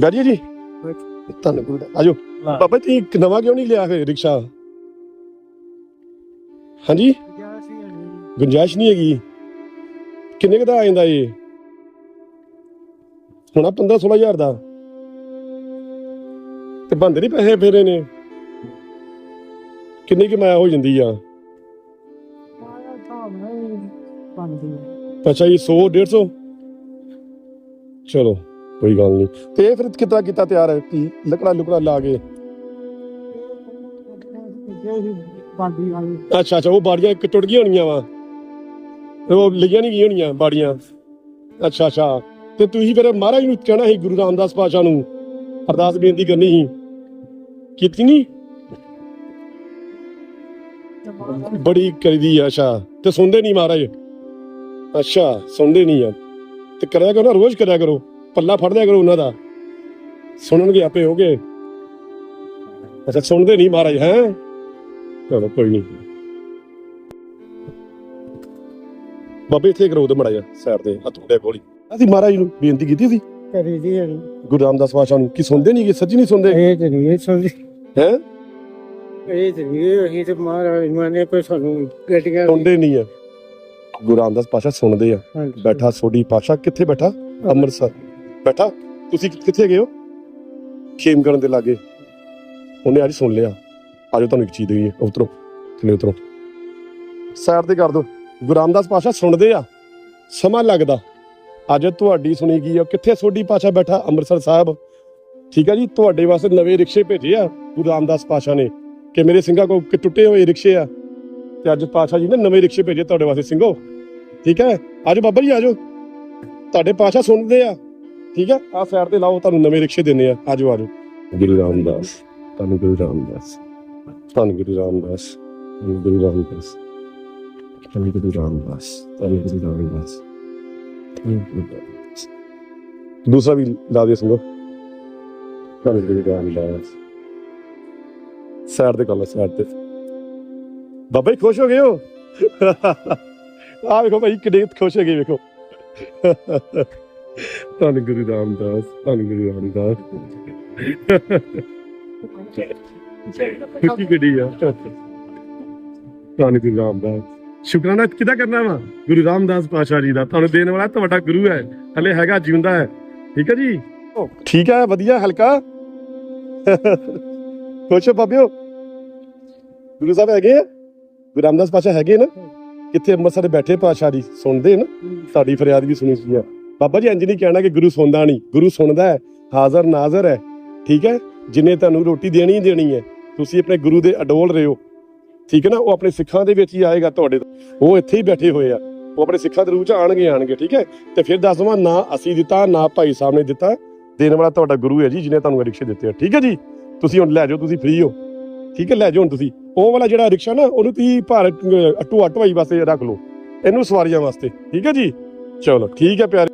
ਬੈਠੀਏ ਜੀ। ਧੰਨ ਗੁਰੂ ਦਾ ਆਜੋ ਬਾਬਾ ਜੀ ਇੱਕ ਨਵਾਂ ਕਿਉਂ ਨਹੀਂ ਲਿਆ ਫਿਰ ਰਿਕਸ਼ਾ? ਹਾਂਜੀ? ਗੁੰਜਾਇਸ਼ ਨਹੀਂ ਹੈਗੀ। ਕਿੰਨੇ ਕੁ ਦਾ ਆ ਜਾਂਦਾ ਇਹ? ਹੁਣਾ 15 16000 ਦਾ। ਤੇ ਬੰਦੇ ਨਹੀਂ ਪੈਸੇ ਫੇਰੇ ਨੇ। ਕਿੰਨੀ ਕਮਾਇਆ ਹੋ ਜਾਂਦੀ ਆ? ਅੱਛਾ ਜੀ 100 150 ਚਲੋ। ਕੋਈ ਗੱਲ ਨਹੀਂ। ਤੇ ਇਹ ਫਿਰ ਕਿੱਦਾਂ ਕੀਤਾ ਤਿਆਰ ਹੈ ਕੀ ਲੱਕੜਾ ਲੁਕੜਾ ਲਾ ਕੇ? ਅੱਛਾ ਅੱਛਾ, ਉਹ ਬਾੜੀਆਂ ਇੱਕ ਟੁੱਟ ਗਈਆਂ ਹੋਣੀਆਂ ਵਾ। ਉਹ ਲਈਆਂ ਨਹੀਂ ਗਈਆਂ ਹੋਣੀਆਂ ਬਾੜੀਆਂ। ਅੱਛਾ ਅੱਛਾ। ਤੇ ਤੁਸੀਂ ਫਿਰ ਮਹਾਰਾਜ ਨੂੰ ਕਹਿਣਾ ਸੀ, ਗੁਰੂ ਰਾਮਦਾਸ ਪਾਸ਼ਾ ਨੂੰ, ਅਰਦਾਸ ਬੇਨਤੀ ਕਰਨੀ ਸੀ। ਕੀਤੀ ਨਹੀਂ ਬੜੀ ਕਰੀਦੀ ਆ, ਅੱਛਾ। ਤੇ ਸੁਣਦੇ ਨਹੀਂ ਮਹਾਰਾਜ? ਅੱਛਾ, ਸੁਣਦੇ ਨਹੀਂ ਆ। ਤੇ ਕਰਿਆ ਕਰੋ ਨਾ, ਰੋਜ਼ ਕਰਿਆ ਕਰੋ। ਪੱਲਾ ਫੜ ਲਿਆ ਕਰੋ ਉਹਨਾਂ ਦਾ। ਸੁਣਨਗੇ ਆਪੇ ਹੋਗੇ। ਅੱਛਾ ਸੁਣਦੇ ਨਹੀਂ ਮਹਾਰਾਜ ਹੈ? ਚਲੋ ਕੋਈ ਨਹੀਂ। ਬਾਬੇ ਇੱਥੇ ਕਰੋ ਤੇ ਮੜਾ ਜਾ ਸਾਈਡ ਤੇ ਆ ਤੁਹਾਡੇ ਕੋਲ ਹੀ। ਅਸੀਂ ਮਹਾਰਾਜ ਨੂੰ ਬੇਨਤੀ ਕੀਤੀ ਸੀ? ਕਰੀ ਦੀ ਹੈ। ਗੁਰੂ ਰਾਮਦਾਸ ਪਾਸ਼ਾ ਨੂੰ ਕਿ ਸੁਣਦੇ ਨਹੀਂ ਕਿ ਸੱਚੀ ਨਹੀਂ ਸੁਣਦੇ? ਇਹ ਤੇ ਨਹੀਂ ਇਹ ਸੁਣਦੀ। ਹੈ? ਇਹ ਤੇ ਨਹੀਂ ਇਹ ਤੇ ਮਹਾਰਾਜ ਮਾਨੇ ਕੋਈ ਸਾਨੂੰ ਗੱਡੀਆਂ ਸੁਣਦੇ ਨਹੀਂ। ਆ। ਗੁਰੂ ਰਾਮਦਾਸ ਪਾਸ਼ਾ ਸੁਣਦੇ ਆ। ਬੈਠਾ ਸੋਢੀ ਪਾਸ਼ਾ ਕਿੱਥੇ ਬੈਠਾ? ਅੰਮ੍ਰਿਤਸਰ। ਬੈਠਾ, ਤੁਸੀਂ ਕਿੱਥੇ ਗਏ ਹੋ? ਖੇਮਗੜ੍ਹ ਦੇ ਲਾਗੇ। ਉਹਨੇ ਅੱਜ ਸੁਣ ਲਿਆ। ਆਜੋ ਤੁਹਾਨੂੰ ਇੱਕ ਚੀਜ਼ ਦੇਈਏ, ਉਤਰੋ ਥੱਲੇ ਉਤਰੋ? ਸਾਈਡ ਤੇ ਕਰ ਦਿਓ ਗੁਰੂ ਰਾਮਦਾਸ ਪਾਸ਼ਾ ਸੁਣਦੇ ਆ। ਸਮਾਂ ਲੱਗਦਾ। ਅੱਜ ਤੁਹਾਡੀ ਸੁਣੀ ਗਈ ਆ, ਕਿੱਥੇ ਸੋਢੀ ਪਾਸ਼ਾ ਬੈਠਾ? ਅੰਮ੍ਰਿਤਸਰ ਸਾਹਿਬ। ਠੀਕ ਆ ਜੀ, ਤੁਹਾਡੇ ਵਾਸਤੇ ਨਵੇਂ ਰਿਕਸ਼ੇ ਭੇਜੇ ਆ ਗੁਰੂ ਰਾਮਦਾਸ ਪਾਸ਼ਾ ਨੇ। ਕਿ ਮੇਰੇ ਸਿੰਘਾਂ ਕੋ ਕਿ ਟੁੱਟੇ ਹੋਏ ਰਿਕਸ਼ੇ ਆ। ਤੇ ਅੱਜ ਪਾਸ਼ਾ ਜੀ ਨੇ ਨਵੇਂ ਰਿਕਸ਼ੇ ਭੇਜੇ ਤੁਹਾਡੇ ਵਾਸਤੇ। ਸਿੰਘੋ, ਠੀਕ ਹੈ? ਆਜੋ ਬਾਬਾ ਜੀ, ਆਜੋ। ਤੁਹਾਡੇ ਪਾਸ਼ਾ ਸੁਣਦੇ ਆ। ਠੀਕ ਹੈ? ਆ ਸਾਈਡ ਤੇ ਲਾਓ, ਤੁਹਾਨੂੰ ਨਵੇਂ ਰਿਕਸ਼ੇ ਦਿੰਨੇ ਆ ਆਜੋ ਆਜੋ। ਗੁਰੂ ਰਾਮਦਾਸ, ਤੁਹਾਨੂੰ ਗੁਰੂ ਰਾਮਦਾਸ। ਤੁਹਾਨੂੰ ਗੁਰੂ ਰਾਮਦਾਸ, ਤੁਹਾਨੂੰ ਗੁਰੂ ਰਾਮਦਾਸ। ਤੁਹਾਨੂੰ ਗੁਰੂ ਰਾਮਦਾਸ, ਤੁਹਾਨੂੰ ਗੁਰੂ ਰਾਮਦਾਸ। ਦੂਸਰਾ ਵੀ ਲਾ ਦਿਓ ਸੰਗੋ। ਤੁਹਾਨੂੰ ਗੁਰੂ ਰਾਮਦਾਸ। ਸਾਈਡ ਤੇ ਕਰ ਲਓ ਸਾਈਡ ਤੇ। ਬਾਬਾ ਜੀ, ਖੁਸ਼ ਹੋ ਗਏ ਹੋ? ਆ ਵੇਖੋ ਭਾਈ ਕਿੰਨੇ ਖੁਸ਼ ਹੋ ਗਏ ਵੇਖੋ। ਧੰਨ ਗੁਰੂ ਰਾਮਦਾਸ, ਧੰਨ ਗੁਰੂ ਰਾਮਦਾਸ। ਕੀ ਗੱਡੀ ਆ? ਧੰਨ ਗੁਰੂ ਰਾਮਦਾਸ। ਸ਼ੁਕਰਾਨਾ ਕਿਹਦਾ ਕਰਨਾ ਵਾ? ਗੁਰੂ ਰਾਮਦਾਸ ਪਾਸ਼ਾ ਜੀ ਦਾ। ਤੁਹਾਨੂੰ ਦੇਣ ਵਾਲਾ ਤੁਹਾਡਾ ਗੁਰੂ ਹੈ। ਹਲੇ ਹੈਗਾ, ਜਿਉਂਦਾ ਹੈ। ਠੀਕ ਹੈ ਜੀ? ਠੀਕ ਹੈ, ਵਧੀਆ, ਹਲਕਾ। ਖੁਸ਼ ਹੋ ਬਾਬਿਓ ਗੁਰੂ ਸਾਹਿਬ ਹੈਗੇ ਆ? ਗੁਰੂ ਰਾਮਦਾਸ ਪਾਸ਼ਾ ਹੈਗੇ ਨਾ? ਕਿੱਥੇ ਅੰਮ੍ਰਿਤਸਰ ਬੈਠੇ ਪਾਸ਼ਾ ਜੀ, ਸੁਣਦੇ ਨਾ? ਤੁਹਾਡੀ ਫਰਿਆਦ ਵੀ ਸੁਣੀ ਸੀ ਆ ਬਾਬਾ ਜੀ, ਇੰਜ ਨਹੀਂ ਕਹਿਣਾ ਕਿ ਗੁਰੂ ਸੁਣਦਾ ਨਹੀਂ। ਗੁਰੂ ਸੁਣਦਾ ਹੈ, ਹਾਜ਼ਰ ਨਾਜ਼ਰ ਹੈ। ਠੀਕ ਹੈ? ਜਿਨੇ ਤੁਹਾਨੂੰ ਰੋਟੀ ਦੇਣੀ ਹੀ ਦੇਣੀ ਹੈ। ਤੁਸੀਂ ਆਪਣੇ ਗੁਰੂ ਦੇ ਅਡੋਲ ਰਹੇ ਹੋ। ਠੀਕ ਹੈ ਨਾ? ਉਹ ਆਪਣੇ ਸਿੱਖਾਂ ਦੇ ਵਿੱਚ ਹੀ ਆਏਗਾ ਤੁਹਾਡੇ ਉਹ ਇੱਥੇ ਹੀ ਬੈਠੇ ਹੋਏ ਆ। ਉਹ ਆਪਣੇ ਸਿੱਖਾਂ ਦੇ ਰੂਪ ਚ ਆਣਗੇ ਆਣਗੇ ਠੀਕ ਹੈ? ਤੇ ਫਿਰ ਦੱਸ ਦਵਾਂ, ਨਾ ਅਸੀਂ ਦਿੱਤਾ, ਨਾ ਭਾਈ ਸਾਹਿਬ ਨੇ ਦਿੱਤਾ। ਦੇਣ ਵਾਲਾ ਤੁਹਾਡਾ ਗੁਰੂ ਹੈ ਜੀ, ਜਿਹਨੇ ਤੁਹਾਨੂੰ ਰਿਕਸ਼ੇ ਦਿੱਤੇ ਆ। ਠੀਕ ਹੈ ਜੀ? ਤੁਸੀਂ ਹੁਣ ਲੈ ਜਾਓ, ਤੁਸੀਂ ਫ੍ਰੀ ਹੋ। ਠੀਕ ਹੈ? ਲੈ ਜਾਓ ਹੁਣ ਤੁਸੀਂ। ਉਹ ਵਾਲਾ ਜਿਹੜਾ ਰਿਕਸ਼ਾ ਨਾ, ਉਹਨੂੰ ਤੁਸੀਂ ਭਾਰ ਅਟੂ ਅਟਵਾਈ ਵਾਸਤੇ ਰੱਖ ਲਓ। ਇਹਨੂੰ ਸਵਾਰੀਆਂ ਵਾਸਤੇ। ਠੀਕ ਹੈ ਜੀ? ਚਲੋ, ਠੀਕ ਹੈ ਪਿਆਰੇ।